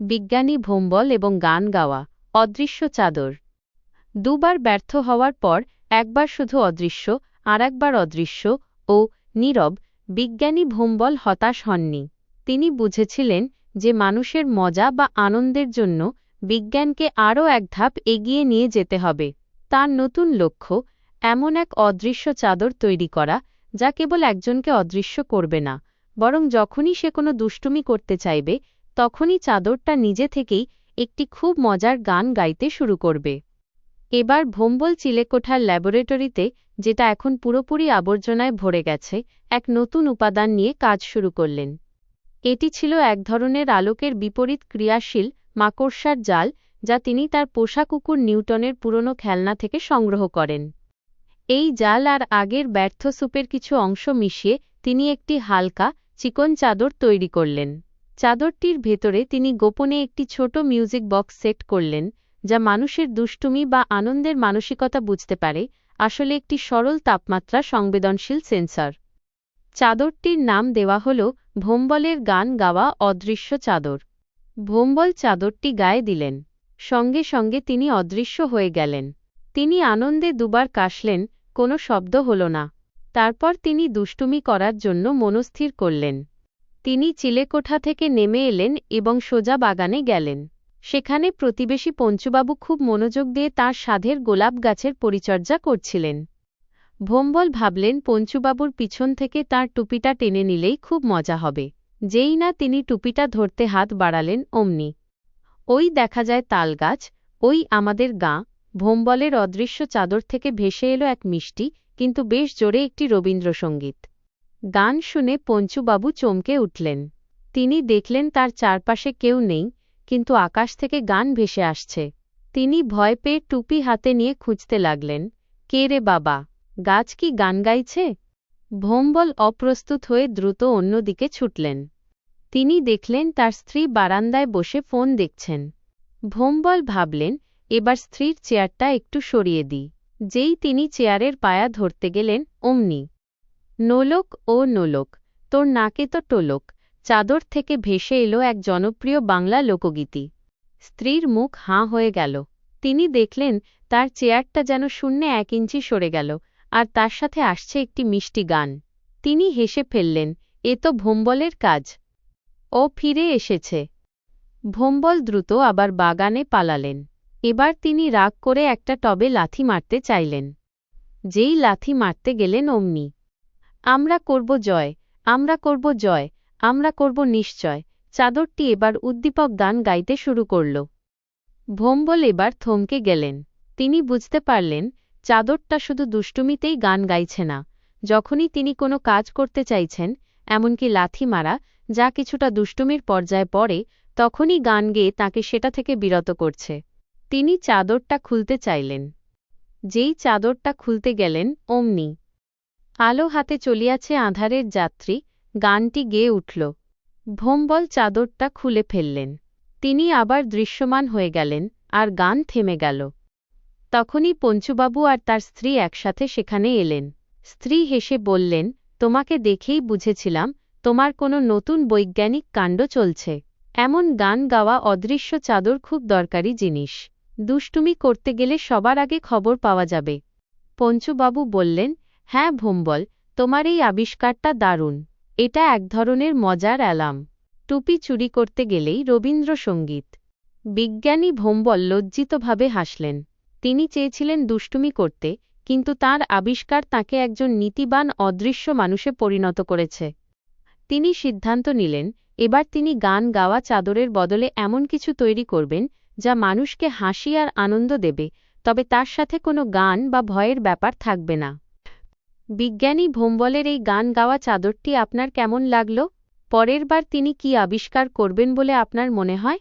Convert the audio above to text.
বিজ্ঞানী ভোম্বল এবং গান গাওয়া, অদৃশ্য চাদর। দুবার ব্যর্থ হওয়ার পর, একবার শুধু অদৃশ্য আর একবার অদৃশ্য ও নীরব বিজ্ঞানী ভোম্বল হতাশ হননি। তিনি বুঝেছিলেন যে মানুষের মজা বা আনন্দের জন্য বিজ্ঞানকে আরও এক ধাপ এগিয়ে নিয়ে যেতে হবে। তার নতুন লক্ষ্য, এমন এক অদৃশ্য চাদর তৈরি করা, যা কেবল একজনকে অদৃশ্য করবে না, বরং যখনই সে কোনো দুষ্টুমি করতে চাইবে তখনই চাদরটা নিজে থেকেই একটি খুব মজার গান গাইতে শুরু করবে। এবার ভোম্বল চিলেকোঠার ল্যাবরেটরিতে, যেটা এখন পুরোপুরি আবর্জনায় ভরে গেছে, এক নতুন উপাদান নিয়ে কাজ শুরু করলেন। এটি ছিল এক ধরনের আলোকের বিপরীত ক্রিয়াশীল মাকড়সার জাল, যা তিনি তার পোষা কুকুর নিউটনের পুরনো খেলনা থেকে সংগ্রহ করেন। এই জাল আর আগের ব্যর্থ সুপের কিছু অংশ মিশিয়ে তিনি একটি হালকা, চিকন চাদর তৈরি করলেন। চাদরটির ভেতরে তিনি গোপনে একটি ছোট মিউজিক বক্স সেট করলেন, যা মানুষের দুষ্টুমি বা আনন্দের মানসিকতা বুঝতে পারে, আসলে একটি সরল তাপমাত্রা সংবেদনশীল সেন্সর। চাদরটির নাম দেওয়া হল ভোম্বলের গান গাওয়া অদৃশ্য চাদর। ভোম্বল চাদরটি গায়ে দিলেন। সঙ্গে সঙ্গে তিনি অদৃশ্য হয়ে গেলেন। তিনি আনন্দে দুবার কাশলেন, কোনো শব্দ হল না। তারপর তিনি দুষ্টুমি করার জন্য মনস্থির করলেন। তিনি চিলেকোঠা থেকে নেমে এলেন এবং সোজা বাগানে গেলেন। সেখানে প্রতিবেশী পঞ্চুবাবু খুব মনোযোগ দিয়ে তাঁর সাধের গোলাপ গাছের পরিচর্যা করছিলেন। ভোম্বল ভাবলেন, পঞ্চুবাবুর পিছন থেকে তার টুপিটা টেনে নিলেই খুব মজা হবে। যেই না তিনি টুপিটা ধরতে হাত বাড়ালেন, অমনি। ওই দেখা যায় তালগাছ ওই আমাদের গাঁ। ভোম্বলের অদৃশ্য চাদর থেকে ভেসে এলো এক মিষ্টি, কিন্তু বেশ জোরে একটি রবীন্দ্রসঙ্গীত। গান শুনে পঞ্চুবাবু চমকে উঠলেন। তিনি দেখলেন তার চারপাশে কেউ নেই, কিন্তু আকাশ থেকে গান ভেসে আসছে। তিনি ভয় পেয়ে টুপি হাতে নিয়ে খুঁজতে লাগলেন, কে রে বাবা? গাছ কি গান গাইছে? ভোম্বল অপ্রস্তুত হয়ে দ্রুত অন্যদিকে ছুটলেন। তিনি দেখলেন তার স্ত্রী বারান্দায় বসে ফোন দেখছেন। ভোম্বল ভাবলেন, এবার স্ত্রীর চেয়ারটা একটু সরিয়ে দিই। যেই তিনি চেয়ারের পায়া ধরতে গেলেন, অমনি। নোলক ও নোলক, তোর নাকে তো টোলক, চাদর থেকে ভেসে এলো এক জনপ্রিয় বাংলা লোকগীতি। স্ত্রীর মুখ হাঁ হয়ে গেল। তিনি দেখলেন, তার চেয়ারটা যেন শূন্যে এক ইঞ্চি সরে গেল, আর তার সাথে আসছে একটি মিষ্টি গান। তিনি হেসে ফেললেন, এ তো ভোম্বলের কাজ। ও ফিরে এসেছে। ভোম্বল দ্রুত আবার বাগানে পালালেন। এবার তিনি রাগ করে একটা টবে লাথি মারতে চাইলেন। যেই লাথি মারতে গেলেন অমনি। আমরা করব জয়, আমরা করব জয়, আমরা করব নিশ্চয়, চাদরটি এবার উদ্দীপক গান গাইতে শুরু করল। ভোম্বল এবার থমকে গেলেন। তিনি বুঝতে পারলেন, চাদরটা শুধু দুষ্টুমিতেই গান গাইছে না, যখনই তিনি কোনো কাজ করতে চাইছেন, এমনকি লাথি মারা, যা কিছুটা দুষ্টুমির পর্যায়ে পড়ে, তখনই গান গেয়ে তাকে সেটা থেকে বিরত করছে। তিনি চাদরটা খুলতে চাইলেন। যেই চাদরটা খুলতে গেলেন, অমনি আলো হাতে চলিয়াছে আধারের যাত্রী, গানটি গেয়ে উঠল। ভোম্বল চাদরটা খুলে ফেললেন। তিনি আবার দৃশ্যমান হয়ে গেলেন, আর গান থেমে গেল। তখনই পঞ্চুবাবু আর তার স্ত্রী একসাথে সেখানে এলেন। স্ত্রী হেসে বললেন, তোমাকে দেখেই বুঝেছিলাম, তোমার কোনো নতুন বৈজ্ঞানিক কাণ্ড চলছে। এমন গান গাওয়া অদৃশ্য চাদর খুব দরকারি জিনিস। দুষ্টুমি করতে গেলে সবার আগে খবর পাওয়া যাবে। পঞ্চুবাবু বললেন হ্যাঁ ভোম্বল, তোমার এই আবিষ্কারটা দারুণ। এটা এক ধরনের মজার অ্যালার্ম। টুপি চুরি করতে গেলেই রবীন্দ্রসঙ্গীত। বিজ্ঞানী ভোম্বল লজ্জিতভাবে হাসলেন। তিনি চেয়েছিলেন দুষ্টুমি করতে, কিন্তু তার আবিষ্কার তাকে একজন নীতিবান, অদৃশ্য মানুষে পরিণত করেছে। তিনি সিদ্ধান্ত নিলেন, এবার তিনি গান গাওয়া চাদরের বদলে এমন কিছু তৈরি করবেন, যা মানুষকে হাসি আর আনন্দ দেবে, তবে তার সাথে কোনো গান বা ভয়ের ব্যাপার থাকবে না। বিজ্ঞানী ভোম্বলের এই গান গাওয়া চাদরটি আপনার কেমন লাগল? পরের বার তিনি কি আবিষ্কার করবেন বলে আপনার মনে হয়?